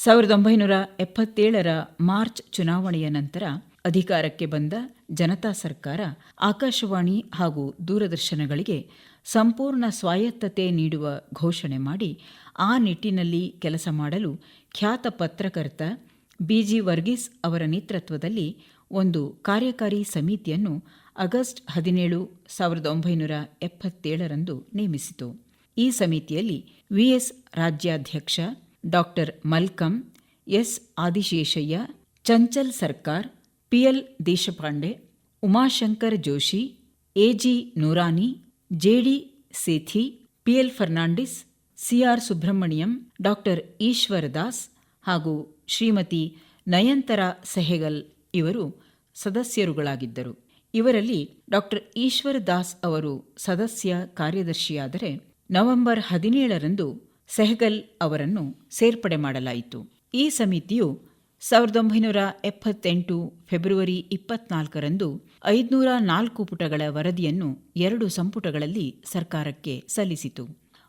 ಸಾವಿರದ ಒಂಬೈನೂರ ಎಪ್ಪತ್ತೇಳರ ಮಾರ್ಚ್ ಚುನಾವಣೆಯ ನಂತರ ಅಧಿಕಾರಕ್ಕೆ ಬಂದ ಜನತಾ ಸರ್ಕಾರ ಆಕಾಶವಾಣಿ ಹಾಗೂ ದೂರದರ್ಶನಗಳಿಗೆ ಸಂಪೂರ್ಣ ಸ್ವಾಯತ್ತತೆ ನೀಡುವ ಘೋಷಣೆ ಮಾಡಿ ಆ ನಿಟ್ಟಿನಲ್ಲಿ ಕೆಲಸ ಮಾಡಲು ಖ್ಯಾತ ಪತ್ರಕರ್ತ ಬಿಜಿ ವರ್ಗೀಸ್ ಅವರ ನೇತೃತ್ವದಲ್ಲಿ ಒಂದು ಕಾರ್ಯಕಾರಿ ಸಮಿತಿಯನ್ನು ಆಗಸ್ಟ್ ಹದಿನೇಳು, ಸಾವಿರದ ಒಂಬೈನೂರ ಎಪ್ಪತ್ತೇಳರಂದು ನೇಮಿಸಿತು. ಈ ಸಮಿತಿಯಲ್ಲಿ ವಿಎಸ್ ರಾಜ್ಯಾಧ್ಯಕ್ಷ doctor ಮಲ್ಕಂ S. Adiseshaiah, Chanchal Sarkar PL Deshpande, Umashankar Joshi AG Noorani JD Sethi PL Fernandes CR Subrahmanyam, doctor Ishwara Das ಹಾಗೂ ಶ್ರೀಮತಿ ನಯಂತರ ಸೆಹೆಗಲ್ ಇವರು ಸದಸ್ಯರುಗಳಾಗಿದ್ದರು. ಇವರಲ್ಲಿ ಡಾಕ್ಟರ್ ಈಶ್ವರ ದಾಸ್ ಅವರು ಸದಸ್ಯ ಕಾರ್ಯದರ್ಶಿಯಾದರೆ ನವೆಂಬರ್ ಹದಿನೇಳರಂದು ಸೆಹಗಲ್ ಅವರನ್ನು ಸೇರ್ಪಡೆ ಮಾಡಲಾಯಿತು. ಈ ಸಮಿತಿಯು ಸಾವಿರದ ಒಂಬೈನೂರ ಎಪ್ಪತ್ತೆಂಟು ಫೆಬ್ರವರಿ ಇಪ್ಪತ್ನಾಲ್ಕರಂದು ಐದುನೂರ ನಾಲ್ಕು ಪುಟಗಳ ವರದಿಯನ್ನು ಎರಡು ಸಂಪುಟಗಳಲ್ಲಿ ಸರ್ಕಾರಕ್ಕೆ ಸಲ್ಲಿಸಿತು.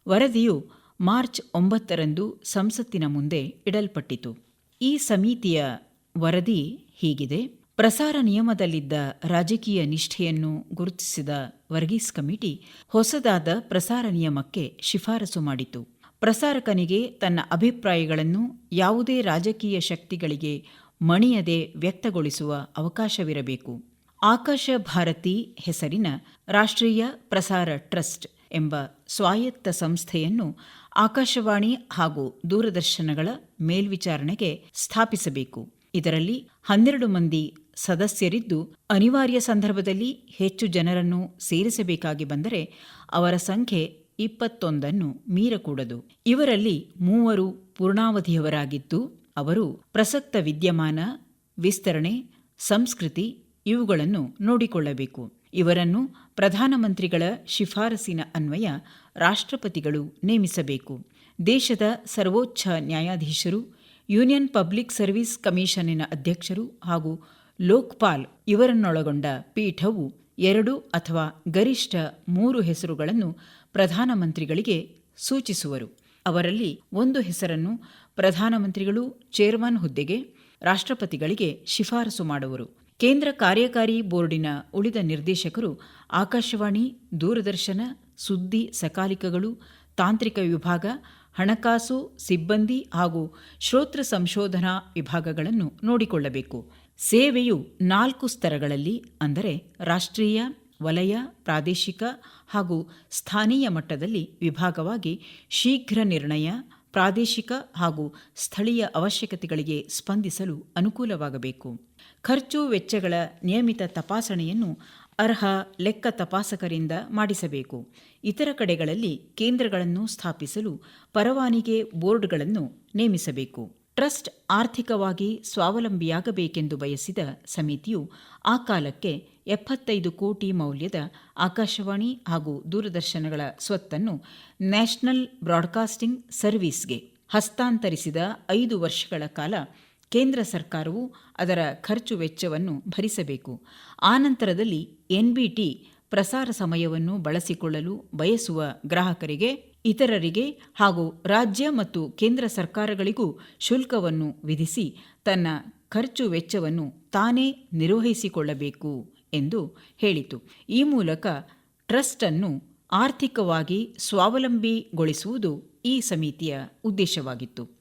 ವರದಿಯು ಮಾರ್ಚ್ ಒಂಬತ್ತರಂದು ಸಂಸತ್ತಿನ ಮುಂದೆ ಇಡಲ್ಪಟ್ಟಿತು. ಈ ಸಮಿತಿಯ ವರದಿ ಹೀಗಿದೆ. ಪ್ರಸಾರ ನಿಯಮದಲ್ಲಿದ್ದ ರಾಜಕೀಯ ನಿಷ್ಠೆಯನ್ನು ಗುರುತಿಸಿದ ವರ್ಗೀಸ್ ಕಮಿಟಿ ಹೊಸದಾದ ಪ್ರಸಾರ ನಿಯಮಕ್ಕೆ ಶಿಫಾರಸು ಮಾಡಿತು. ಪ್ರಸಾರಕನಿಗೆ ತನ್ನ ಅಭಿಪ್ರಾಯಗಳನ್ನು ಯಾವುದೇ ರಾಜಕೀಯ ಶಕ್ತಿಗಳಿಗೆ ಮಣಿಯದೆ ವ್ಯಕ್ತಗೊಳಿಸುವ ಅವಕಾಶವಿರಬೇಕು. ಆಕಾಶ ಭಾರತಿ ಹೆಸರಿನ ರಾಷ್ಟ್ರೀಯ ಪ್ರಸಾರ ಟ್ರಸ್ಟ್ ಎಂಬ ಸ್ವಾಯತ್ತ ಸಂಸ್ಥೆಯನ್ನು ಆಕಾಶವಾಣಿ ಹಾಗೂ ದೂರದರ್ಶನಗಳ ಮೇಲ್ವಿಚಾರಣೆಗೆ ಸ್ಥಾಪಿಸಬೇಕು. ಇದರಲ್ಲಿ ಹನ್ನೆರಡು ಮಂದಿ ಸದಸ್ಯರಿದ್ದು, ಅನಿವಾರ್ಯ ಸಂದರ್ಭದಲ್ಲಿ ಹೆಚ್ಚು ಜನರನ್ನು ಸೇರಿಸಬೇಕಾಗಿ ಬಂದರೆ ಅವರ ಸಂಖ್ಯೆ ಇಪ್ಪತ್ತೊಂದನ್ನು ಮೀರಕೂಡದು. ಇವರಲ್ಲಿ ಮೂವರು ಪೂರ್ಣಾವಧಿಯವರಾಗಿದ್ದು, ಅವರು ಪ್ರಸಕ್ತ ವಿದ್ಯಮಾನ, ವಿಸ್ತರಣೆ, ಸಂಸ್ಕೃತಿ ಇವುಗಳನ್ನು ನೋಡಿಕೊಳ್ಳಬೇಕು. ಇವರನ್ನು ಪ್ರಧಾನಮಂತ್ರಿಗಳ ಶಿಫಾರಸಿನ ಅನ್ವಯ ರಾಷ್ಟ್ರಪತಿಗಳು ನೇಮಿಸಬೇಕು. ದೇಶದ ಸರ್ವೋಚ್ಚ ನ್ಯಾಯಾಧೀಶರು, ಯೂನಿಯನ್ ಪಬ್ಲಿಕ್ ಸರ್ವಿಸ್ ಕಮಿಷನ್ನಿನ ಅಧ್ಯಕ್ಷರು ಹಾಗೂ ಲೋಕ್ಪಾಲ್ ಇವರನ್ನೊಳಗೊಂಡ ಪೀಠವು ಎರಡು ಅಥವಾ ಗರಿಷ್ಠ ಮೂರು ಹೆಸರುಗಳನ್ನು ಪ್ರಧಾನಮಂತ್ರಿಗಳಿಗೆ ಸೂಚಿಸುವರು. ಅವರಲ್ಲಿ ಒಂದು ಹೆಸರನ್ನು ಪ್ರಧಾನಮಂತ್ರಿಗಳು, ಚೇರ್ಮನ್ ಹುದ್ದೆಗೆ, ರಾಷ್ಟ್ರಪತಿಗಳಿಗೆ ಶಿಫಾರಸು ಮಾಡುವರು. ಕೇಂದ್ರ ಕಾರ್ಯಕಾರಿ ಬೋರ್ಡಿನ ಉಳಿದ ನಿರ್ದೇಶಕರು ಆಕಾಶವಾಣಿ, ದೂರದರ್ಶನ, ಸುದ್ದಿ ಸಕಾಲಿಕಗಳು, ತಾಂತ್ರಿಕ ವಿಭಾಗ ಹಣಕಾಸು, ಸಿಬ್ಬಂದಿ ಹಾಗೂ ಶ್ರೋತೃ ಸಂಶೋಧನಾ ವಿಭಾಗಗಳನ್ನು ನೋಡಿಕೊಳ್ಳಬೇಕು. ಸೇವೆಯು ನಾಲ್ಕು ಸ್ತರಗಳಲ್ಲಿ ಅಂದರೆ ರಾಷ್ಟ್ರೀಯ, ವಲಯ, ಪ್ರಾದೇಶಿಕ ಹಾಗೂ ಸ್ಥಾನೀಯ ಮಟ್ಟದಲ್ಲಿ ವಿಭಾಗವಾಗಿ ಶೀಘ್ರ ನಿರ್ಣಯ, ಪ್ರಾದೇಶಿಕ ಹಾಗೂ ಸ್ಥಳೀಯ ಅವಶ್ಯಕತೆಗಳಿಗೆ ಸ್ಪಂದಿಸಲು ಅನುಕೂಲವಾಗಬೇಕು. ಖರ್ಚು ವೆಚ್ಚಗಳ ನಿಯಮಿತ ತಪಾಸಣೆಯನ್ನು ಅರ್ಹ ಲೆಕ್ಕ ತಪಾಸಕರಿಂದ ಮಾಡಿಸಬೇಕು. ಇತರ ಕಡೆಗಳಲ್ಲಿ ಕೇಂದ್ರಗಳನ್ನು ಸ್ಥಾಪಿಸಲು ಪರವಾನಿಗೆ ಬೋರ್ಡ್ಗಳನ್ನು ನೇಮಿಸಬೇಕು. ಟ್ರಸ್ಟ್ ಆರ್ಥಿಕವಾಗಿ ಸ್ವಾವಲಂಬಿಯಾಗಬೇಕೆಂದು ಬಯಸಿದ ಸಮಿತಿಯು ಆ ಕಾಲಕ್ಕೆ ಎಪ್ಪತ್ತೈದು ಕೋಟಿ ಮೌಲ್ಯದ ಆಕಾಶವಾಣಿ ಹಾಗೂ ದೂರದರ್ಶನಗಳ ಸ್ವತ್ತನ್ನು ನ್ಯಾಷನಲ್ ಬ್ರಾಡ್ಕಾಸ್ಟಿಂಗ್ ಸರ್ವಿಸ್ಗೆ ಹಸ್ತಾಂತರಿಸಿದ ಐದು ವರ್ಷಗಳ ಕಾಲ ಕೇಂದ್ರ ಸರ್ಕಾರವು ಅದರ ಖರ್ಚು ವೆಚ್ಚವನ್ನು ಭರಿಸಬೇಕು. ಆನಂತರದಲ್ಲಿ ಎನ್ಬಿಟಿ ಪ್ರಸಾರ ಸಮಯವನ್ನು ಬಳಸಿಕೊಳ್ಳಲು ಬಯಸುವ ಗ್ರಾಹಕರಿಗೆ, ಇತರರಿಗೆ ಹಾಗೂ ರಾಜ್ಯ ಮತ್ತು ಕೇಂದ್ರ ಸರ್ಕಾರಗಳಿಗೂ ಶುಲ್ಕವನ್ನು ವಿಧಿಸಿ ತನ್ನ ಖರ್ಚು ವೆಚ್ಚವನ್ನು ತಾನೇ ನಿರ್ವಹಿಸಿಕೊಳ್ಳಬೇಕು ಎಂದು ಹೇಳಿತು. ಈ ಮೂಲಕ ಟ್ರಸ್ಟ್ ಅನ್ನು ಆರ್ಥಿಕವಾಗಿ ಸ್ವಾವಲಂಬಿಗೊಳಿಸುವುದು ಈ ಸಮಿತಿಯ ಉದ್ದೇಶವಾಗಿತ್ತು.